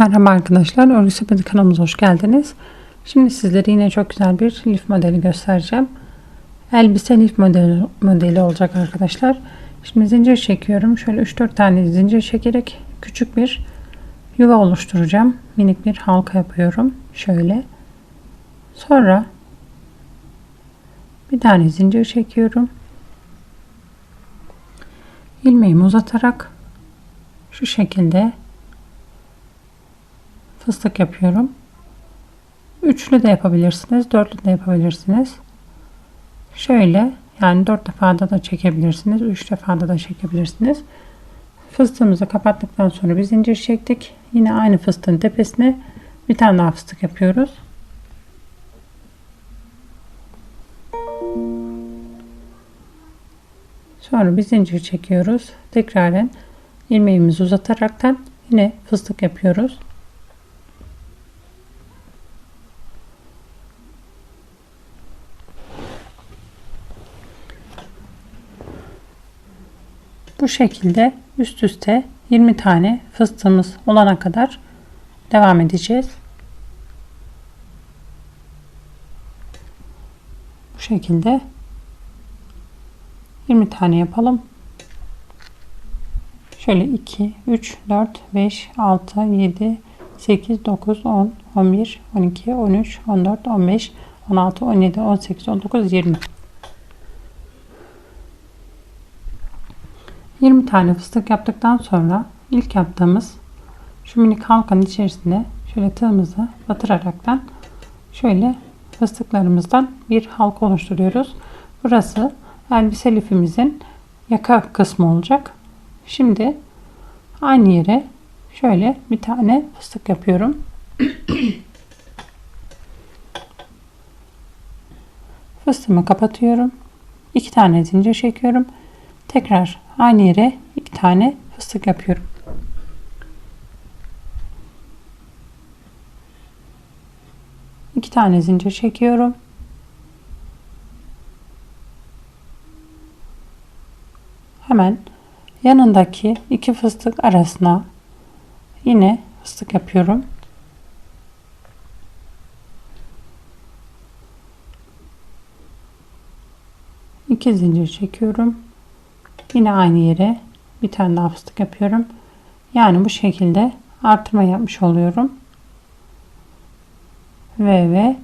Merhaba arkadaşlar, Örgü Sepeti kanalımıza hoş geldiniz. Şimdi sizlere yine çok güzel bir lif modeli göstereceğim. Elbise lif modeli, modeli olacak arkadaşlar. Şimdi zincir çekiyorum. Şöyle 3-4 tane zincir çekerek küçük bir yuva oluşturacağım. Minik bir halka yapıyorum. Şöyle. Sonra bir tane zincir çekiyorum. ilmeğimi uzatarak şu şekilde fıstık yapıyorum. Üçlü de yapabilirsiniz. Dörtlü de yapabilirsiniz. Şöyle yani dört defada da çekebilirsiniz. Üç defada da çekebilirsiniz. Fıstığımızı kapattıktan sonra bir zincir çektik. Yine aynı fıstığın tepesine bir tane daha fıstık yapıyoruz. Sonra bir zincir çekiyoruz. Tekraren ilmeğimizi uzataraktan yine fıstık yapıyoruz. Bu şekilde üst üste 20 tane fıstığımız olana kadar devam edeceğiz. Bu şekilde 20 tane yapalım. Şöyle 2, 3, 4, 5, 6, 7, 8, 9, 10, 11, 12, 13, 14, 15, 16, 17, 18, 19, 20. 20 tane fıstık yaptıktan sonra ilk yaptığımız şu minik halkanın içerisine şöyle tığımızı batıraraktan şöyle fıstıklarımızdan bir halka oluşturuyoruz. Burası elbise lifimizin yaka kısmı olacak. Şimdi aynı yere şöyle bir tane fıstık yapıyorum. Fıstığımı kapatıyorum. iki tane zincir çekiyorum. Tekrar aynı yere iki tane fıstık yapıyorum. İki tane zincir çekiyorum. Hemen yanındaki iki fıstık arasına yine fıstık yapıyorum. İki zincir çekiyorum. Yine aynı yere bir tane daha fıstık yapıyorum. Yani bu şekilde artırma yapmış oluyorum. Ve ve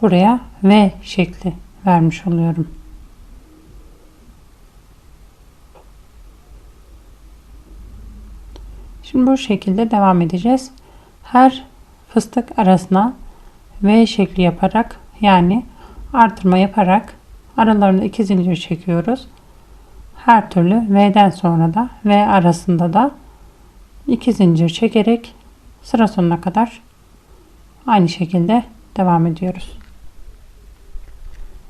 buraya V şekli vermiş oluyorum. Şimdi bu şekilde devam edeceğiz. Her fıstık arasına V şekli yaparak yani artırma yaparak aralarında iki zincir çekiyoruz. Her türlü V'den sonra da V arasında da iki zincir çekerek sıra sonuna kadar aynı şekilde devam ediyoruz.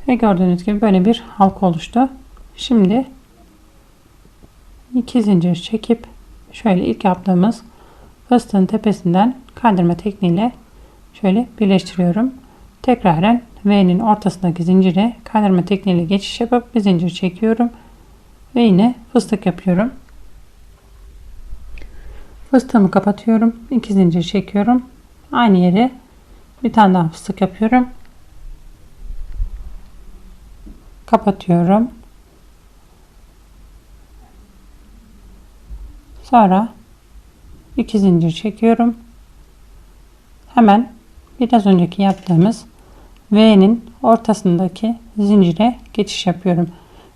Ve gördüğünüz gibi böyle bir halka oluştu. Şimdi iki zincir çekip şöyle ilk yaptığımız fıstığın tepesinden kaydırma tekniğiyle şöyle birleştiriyorum. Tekraren V'nin ortasındaki zincire kaydırma tekniğiyle geçiş yapıp bir zincir çekiyorum. Ve yine fıstık yapıyorum. Fıstığımı kapatıyorum. 2 zincir çekiyorum. Aynı yere bir tane daha fıstık yapıyorum. Kapatıyorum. Sonra 2 zincir çekiyorum. Hemen biraz önceki yaptığımız V'nin ortasındaki zincire geçiş yapıyorum.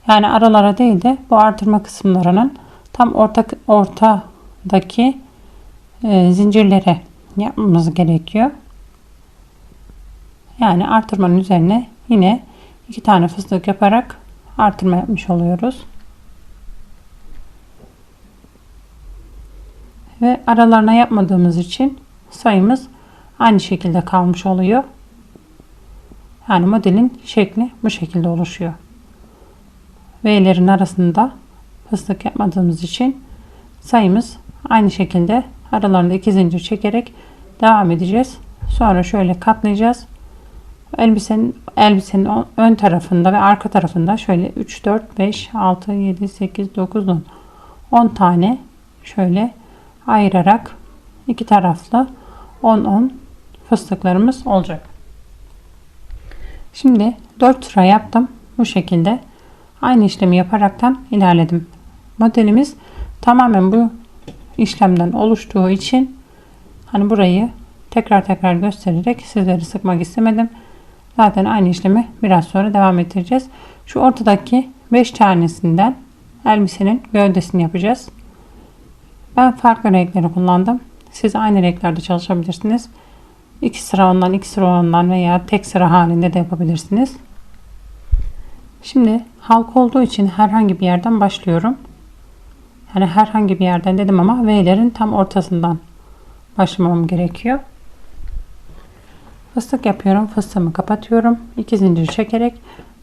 Yani aralara değil de bu artırma kısımlarının tam orta ortadaki e, zincirlere yapmamız gerekiyor. Yani artırmanın üzerine yine iki tane fıstık yaparak artırma yapmış oluyoruz. Ve aralarına yapmadığımız için sayımız aynı şekilde kalmış oluyor. Yani modelin şekli bu şekilde oluşuyor. V'lerin arasında fıstık yapmadığımız için sayımız aynı şekilde aralarında iki zincir çekerek devam edeceğiz. Sonra şöyle katlayacağız. Elbisenin elbisenin ön tarafında ve arka tarafında şöyle 3 4 5 6 7 8 9 10 10 tane şöyle ayırarak iki taraflı 10-10 fıstıklarımız olacak. Şimdi 4 sıra yaptım. Bu şekilde aynı işlemi yaparaktan ilerledim. Modelimiz tamamen bu işlemden oluştuğu için hani burayı tekrar tekrar göstererek sizleri sıkmak istemedim. Zaten aynı işlemi biraz sonra devam ettireceğiz. Şu ortadaki 5 tanesinden elbisenin gövdesini yapacağız. Ben farklı renkleri kullandım. Siz aynı renklerde çalışabilirsiniz. 2 sıra ondan, 2 sıra ondan veya tek sıra halinde de yapabilirsiniz. Şimdi halka olduğu için herhangi bir yerden başlıyorum. Yani herhangi bir yerden dedim ama V'lerin tam ortasından başlamam gerekiyor. Fıstık yapıyorum. Fıstığımı kapatıyorum. 2 zincir çekerek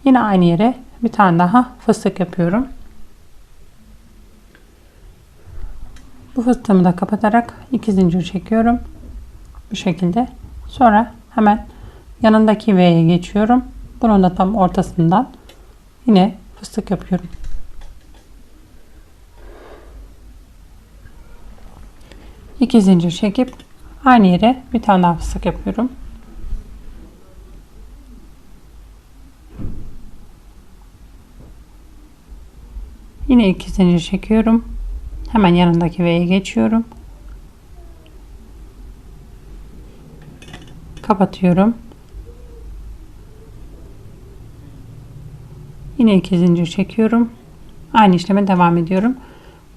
yine aynı yere bir tane daha fıstık yapıyorum. Bu fıstığımı da kapatarak 2 zincir çekiyorum. Bu şekilde. Sonra hemen yanındaki V'ye geçiyorum. Bunun da tam ortasından yine fıstık yapıyorum. İki zincir çekip aynı yere bir tane daha fıstık yapıyorum. Yine iki zincir çekiyorum. Hemen yanındaki V'ye geçiyorum. Kapatıyorum. Yine iki zincir çekiyorum. Aynı işleme devam ediyorum.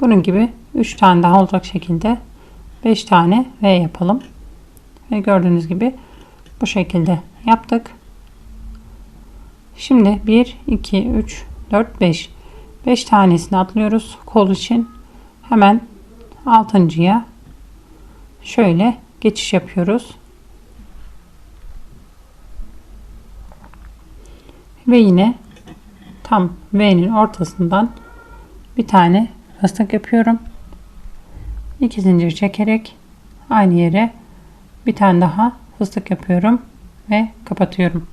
Bunun gibi 3 tane daha olacak şekilde 5 tane V yapalım. Ve gördüğünüz gibi bu şekilde yaptık. Şimdi 1, 2, 3, 4, 5. 5 tanesini atlıyoruz kol için. Hemen altıncıya şöyle geçiş yapıyoruz. Ve yine tam V'nin ortasından bir tane fıstık yapıyorum. 2 zincir çekerek aynı yere bir tane daha fıstık yapıyorum ve kapatıyorum.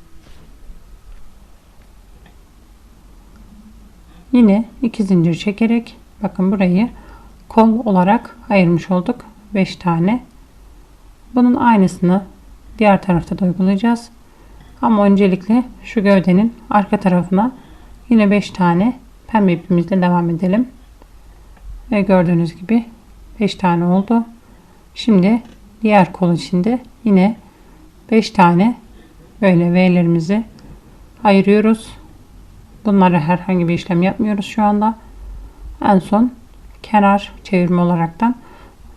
Yine 2 zincir çekerek bakın burayı kol olarak ayırmış olduk. 5 tane. Bunun aynısını diğer tarafta da uygulayacağız. Ama öncelikle şu gövdenin arka tarafına yine 5 tane pembe ipimizle devam edelim. Ve gördüğünüz gibi 5 tane oldu. Şimdi diğer kol içinde yine 5 tane böyle V'lerimizi ayırıyoruz. Bunlara herhangi bir işlem yapmıyoruz şu anda. En son kenar çevirme olaraktan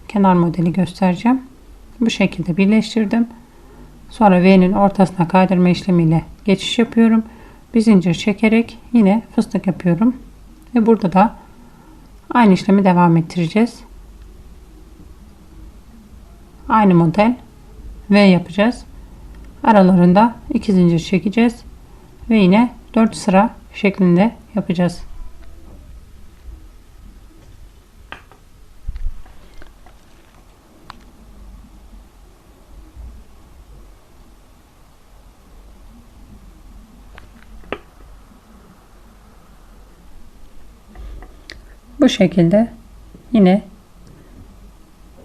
kenar modeli göstereceğim. Bu şekilde birleştirdim. Sonra V'nin ortasına kaydırma işlemiyle geçiş yapıyorum. Bir zincir çekerek yine fıstık yapıyorum. Ve burada da aynı işlemi devam ettireceğiz. Aynı model V yapacağız. Aralarında iki zincir çekeceğiz. Ve yine 4 sıra şeklinde yapacağız. Bu şekilde yine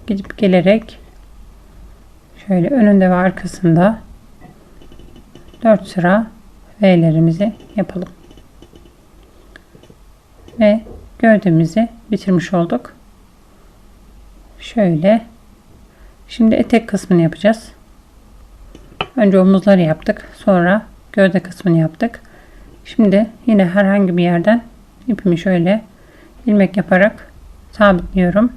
gidip gelerek şöyle önünde ve arkasında 4 sıra V'lerimizi yapalım. Ve gövdemizi bitirmiş olduk. Şöyle. Şimdi etek kısmını yapacağız. Önce omuzları yaptık. Sonra gövde kısmını yaptık. Şimdi yine herhangi bir yerden ipimi şöyle ilmek yaparak sabitliyorum.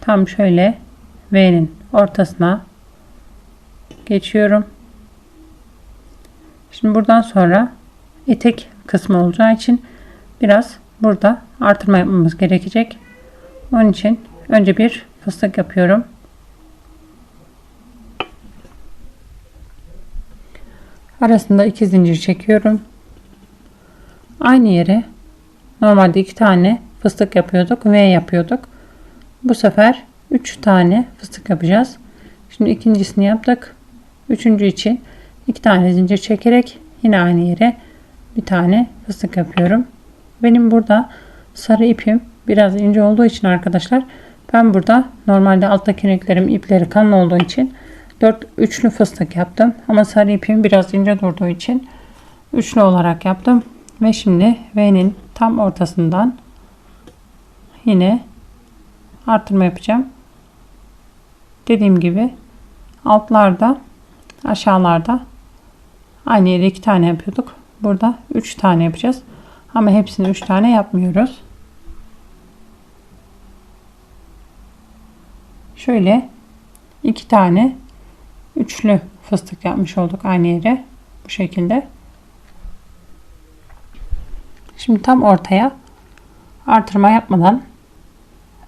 Tam şöyle V'nin ortasına geçiyorum. Şimdi buradan sonra etek kısmı olacağı için biraz burada artırma yapmamız gerekecek. Onun için önce bir fıstık yapıyorum. Arasında iki zincir çekiyorum. Aynı yere normalde iki tane fıstık yapıyorduk. V yapıyorduk. Bu sefer üç tane fıstık yapacağız. Şimdi ikincisini yaptık. Üçüncü için iki tane zincir çekerek yine aynı yere bir tane fıstık yapıyorum. Benim burada sarı ipim biraz ince olduğu için arkadaşlar Ben burada normalde alttaki renklerim ipleri kalın olduğu için 4 üçlü fıstık yaptım. Ama sarı ipim biraz ince durduğu için üçlü olarak yaptım. Ve şimdi V'nin tam ortasından yine artırma yapacağım. Dediğim gibi altlarda aşağılarda aynı yere iki tane yapıyorduk. Burada üç tane yapacağız. Ama hepsini üç tane yapmıyoruz. Şöyle iki tane üçlü fıstık yapmış olduk aynı yere. Bu şekilde. Şimdi tam ortaya artırma yapmadan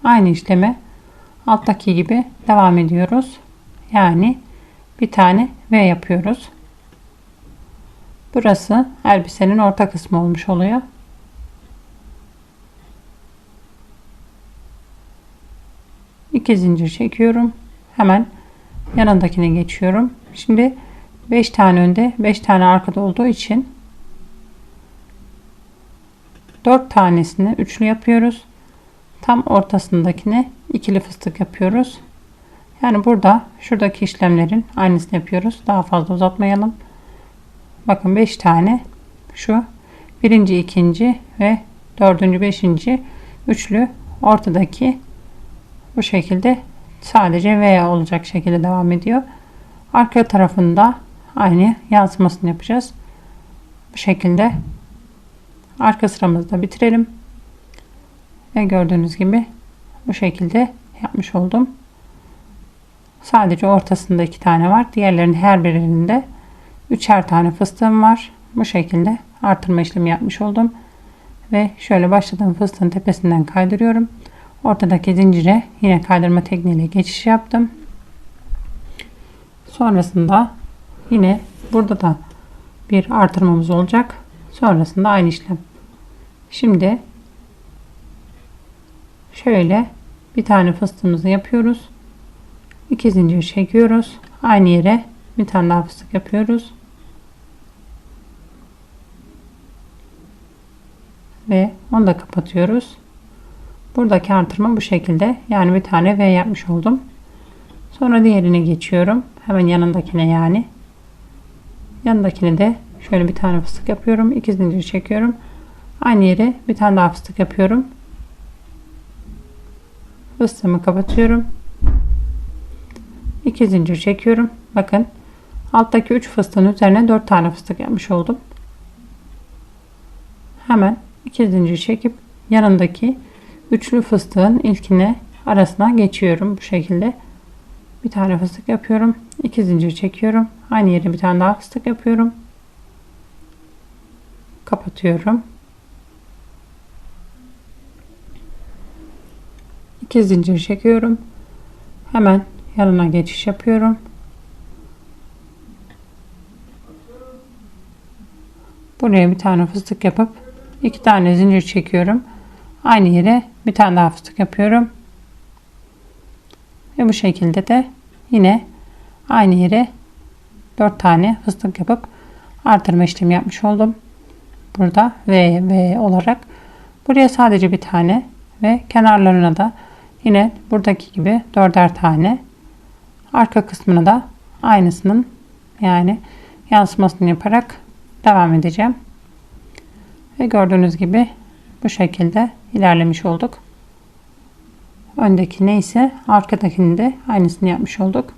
aynı işlemi alttaki gibi devam ediyoruz. Yani bir tane V yapıyoruz. Burası elbisenin orta kısmı olmuş oluyor. İki zincir çekiyorum. Hemen yanındakine geçiyorum. Şimdi 5 tane önde 5 tane arkada olduğu için 4 tanesini üçlü yapıyoruz. Tam ortasındakine ikili fıstık yapıyoruz. Yani burada şuradaki işlemlerin aynısını yapıyoruz. Daha fazla uzatmayalım. Bakın 5 tane şu birinci, ikinci ve dördüncü, beşinci üçlü ortadaki bu şekilde sadece veya olacak şekilde devam ediyor. Arka tarafında aynı yansımasını yapacağız. Bu şekilde arka sıramızda bitirelim. Ve gördüğünüz gibi bu şekilde yapmış oldum. Sadece ortasında iki tane var. Diğerlerinin her birinde üçer tane fıstığım var. Bu şekilde artırma işlemi yapmış oldum. Ve şöyle başladığım fıstığın tepesinden kaydırıyorum. Ortadaki zincire yine kaydırma tekniğiyle geçiş yaptım. Sonrasında yine burada da bir artırmamız olacak. Sonrasında aynı işlem. Şimdi şöyle bir tane fıstığımızı yapıyoruz. 2 zincir çekiyoruz. Aynı yere bir tane daha fıstık yapıyoruz. Ve onu da kapatıyoruz. Buradaki artırma bu şekilde. Yani bir tane V yapmış oldum. Sonra diğerine geçiyorum. Hemen yanındakine yani. Yanındakine de şöyle bir tane fıstık yapıyorum. 2 zincir çekiyorum. Aynı yere bir tane daha fıstık yapıyorum. Fıstığımı kapatıyorum. 2 zincir çekiyorum. Bakın alttaki 3 fıstığın üzerine 4 tane fıstık yapmış oldum. Hemen 2 zincir çekip yanındaki üçlü fıstığın ilkine arasına geçiyorum bu şekilde. Bir tane fıstık yapıyorum. 2 zincir çekiyorum. Aynı yere bir tane daha fıstık yapıyorum. Kapatıyorum. 2 zincir çekiyorum. Hemen yanına geçiş yapıyorum. Buraya bir tane fıstık yapıp iki tane zincir çekiyorum. Aynı yere bir tane daha fıstık yapıyorum. Ve bu şekilde de yine aynı yere 4 tane fıstık yapıp artırma işlemi yapmış oldum. Burada V, V olarak. Buraya sadece bir tane ve kenarlarına da yine buradaki gibi dörder tane arka kısmına da aynısının yani yansımasını yaparak devam edeceğim. Ve gördüğünüz gibi bu şekilde ilerlemiş olduk. Öndeki neyse arkadakini de aynısını yapmış olduk.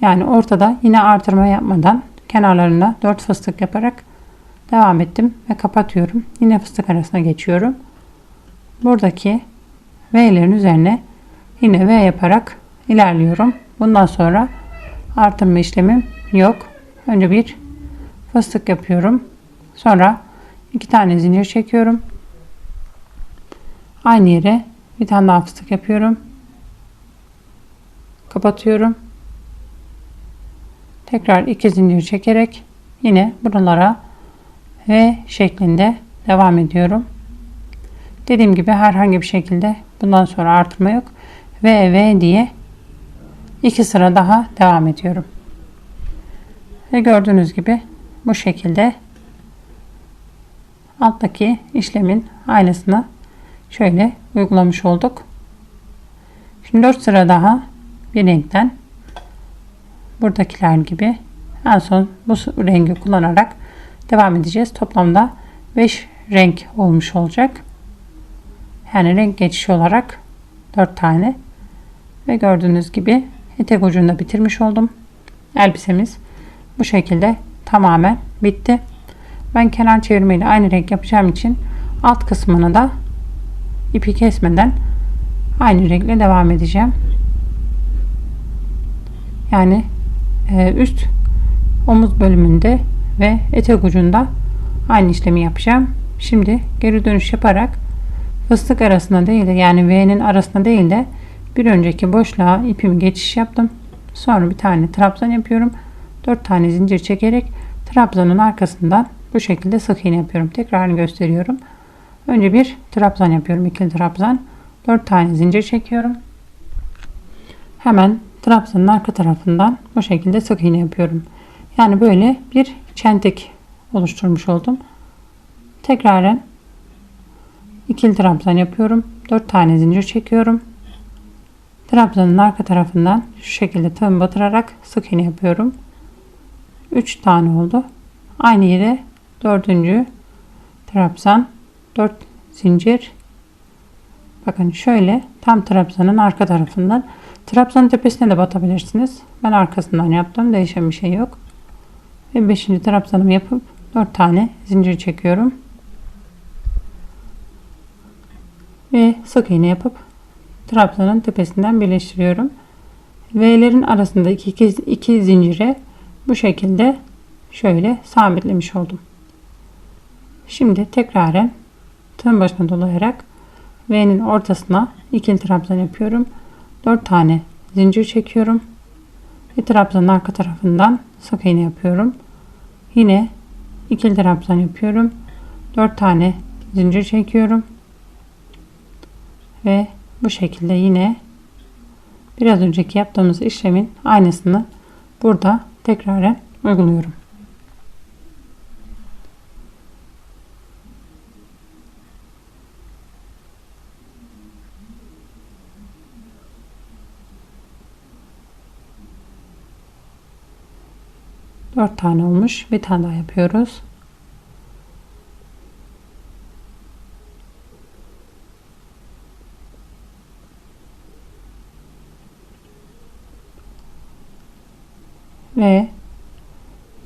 Yani ortada yine artırma yapmadan kenarlarına 4 fıstık yaparak devam ettim ve kapatıyorum. Yine fıstık arasına geçiyorum. Buradaki V'lerin üzerine yine V yaparak ilerliyorum. Bundan sonra artırma işlemim yok. Önce bir fıstık yapıyorum. Sonra iki tane zincir çekiyorum. Aynı yere bir tane daha fıstık yapıyorum. Kapatıyorum. Tekrar iki zincir çekerek yine buralara V şeklinde devam ediyorum. Dediğim gibi herhangi bir şekilde bundan sonra artırma yok. V V diye iki sıra daha devam ediyorum. Ve gördüğünüz gibi bu şekilde alttaki işlemin aynısını şöyle uygulamış olduk. Şimdi 4 sıra daha bir renkten buradakiler gibi en son bu rengi kullanarak devam edeceğiz. Toplamda 5 renk olmuş olacak. Yani renk geçişi olarak 4 tane. Ve gördüğünüz gibi etek ucunda bitirmiş oldum. Elbisemiz bu şekilde tamamen bitti. Ben kenar çevirmeyle aynı renk yapacağım için alt kısmını da ipi kesmeden aynı renkle devam edeceğim. Yani e, üst omuz bölümünde ve etek ucunda aynı işlemi yapacağım. Şimdi geri dönüş yaparak fıstık arasında değil de yani V'nin arasında değil de bir önceki boşluğa ipimi geçiş yaptım. Sonra bir tane trabzan yapıyorum. 4 tane zincir çekerek trabzanın arkasından bu şekilde sık iğne yapıyorum. Tekrarını gösteriyorum. Önce bir trabzan yapıyorum. ikili trabzan. 4 tane zincir çekiyorum. Hemen trabzanın arka tarafından bu şekilde sık iğne yapıyorum. Yani böyle bir çentik oluşturmuş oldum. Tekraren ikili trabzan yapıyorum. 4 tane zincir çekiyorum. Trabzanın arka tarafından şu şekilde tığım batırarak sık iğne yapıyorum. 3 tane oldu. Aynı yere dördüncü trabzan 4 zincir bakın şöyle tam trabzanın arka tarafından trabzanın tepesine de batabilirsiniz. Ben arkasından yaptım. Değişen bir şey yok. Ve 5. trabzanımı yapıp 4 tane zincir çekiyorum. Ve sık iğne yapıp trabzanın tepesinden birleştiriyorum. V'lerin arasında iki, iki, iki zincire bu şekilde şöyle sabitlemiş oldum. Şimdi tekraren tığın başına dolayarak V'nin ortasına ikili trabzan yapıyorum. 4 tane zincir çekiyorum. Ve trabzanın arka tarafından sık iğne yapıyorum. Yine ikili trabzan yapıyorum. 4 tane zincir çekiyorum. Ve bu şekilde yine biraz önceki yaptığımız işlemin aynısını burada tekraren uyguluyorum. Dört tane olmuş. Bir tane daha yapıyoruz. Ve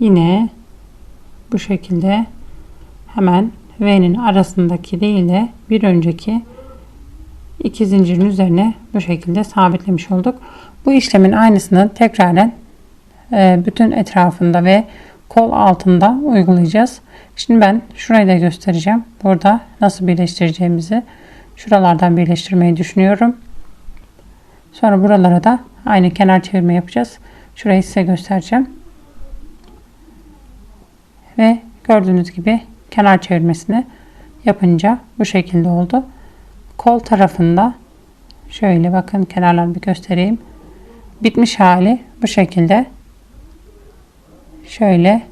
yine bu şekilde hemen V'nin arasındaki değil de bir önceki iki zincirin üzerine bu şekilde sabitlemiş olduk. Bu işlemin aynısını tekraren e, bütün etrafında ve kol altında uygulayacağız. Şimdi ben şurayı da göstereceğim. Burada nasıl birleştireceğimizi şuralardan birleştirmeyi düşünüyorum. Sonra buralara da aynı kenar çevirme yapacağız. Şurayı size göstereceğim. Ve gördüğünüz gibi kenar çevirmesini yapınca bu şekilde oldu. Kol tarafında şöyle bakın kenarlarını bir göstereyim. Bitmiş hali bu şekilde. Şöyle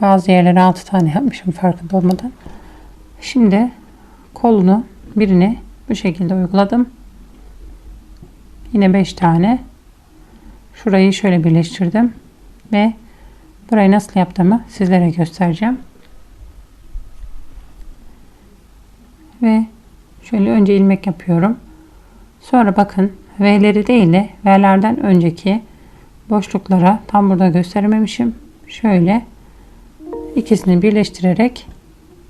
bazı yerlere 6 tane yapmışım farkında olmadan. Şimdi kolunu birini bu şekilde uyguladım. Yine 5 tane Şurayı şöyle birleştirdim. Ve burayı nasıl yaptığımı sizlere göstereceğim. Ve şöyle önce ilmek yapıyorum. Sonra bakın V'leri değil de V'lerden önceki boşluklara tam burada göstermemişim. Şöyle ikisini birleştirerek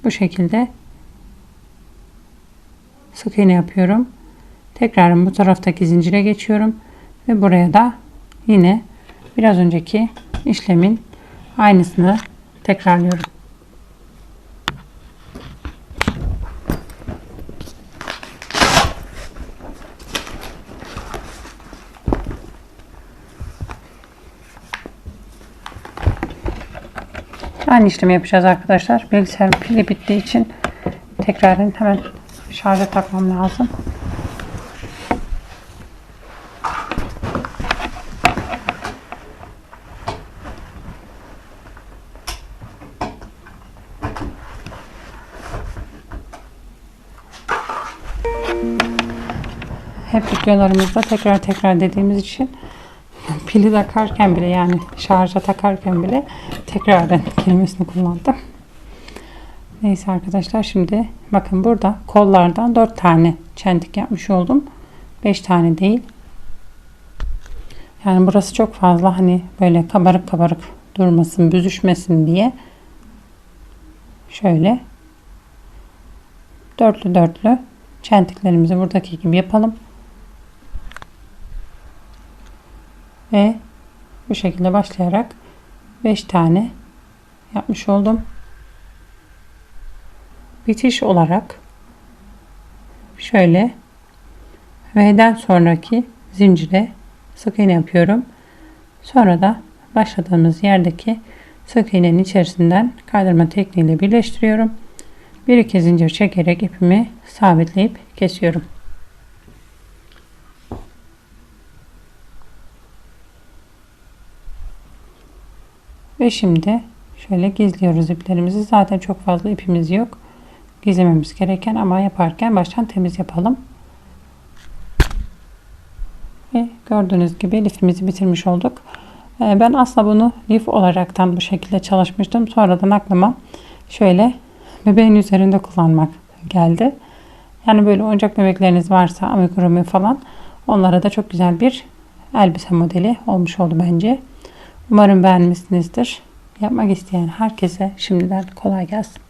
bu şekilde sık iğne yapıyorum. Tekrar bu taraftaki zincire geçiyorum ve buraya da yine biraz önceki işlemin aynısını tekrarlıyorum. Aynı işlemi yapacağız arkadaşlar. Bilgisayar pili bittiği için tekrardan hemen şarja takmam lazım. Hep videolarımızda tekrar tekrar dediğimiz için pili takarken bile yani şarja takarken bile tekrardan kelimesini kullandım. Neyse arkadaşlar şimdi bakın burada kollardan 4 tane çentik yapmış oldum. 5 tane değil. Yani burası çok fazla hani böyle kabarık kabarık durmasın, büzüşmesin diye şöyle dörtlü dörtlü çentiklerimizi buradaki gibi yapalım. Ve bu şekilde başlayarak 5 tane yapmış oldum. Bitiş olarak şöyle V'den sonraki zincire sık iğne yapıyorum. Sonra da başladığımız yerdeki sık iğnenin içerisinden kaydırma tekniğiyle birleştiriyorum. Bir iki zincir çekerek ipimi sabitleyip kesiyorum. Ve şimdi şöyle gizliyoruz iplerimizi. Zaten çok fazla ipimiz yok. Gizlememiz gereken ama yaparken baştan temiz yapalım. Ve gördüğünüz gibi lifimizi bitirmiş olduk. Ee, Ben aslında bunu lif olaraktan bu şekilde çalışmıştım. Sonradan aklıma şöyle bebeğin üzerinde kullanmak geldi. Yani böyle oyuncak bebekleriniz varsa amigurumi falan onlara da çok güzel bir elbise modeli olmuş oldu bence. Umarım beğenmişsinizdir. Yapmak isteyen herkese şimdiden kolay gelsin.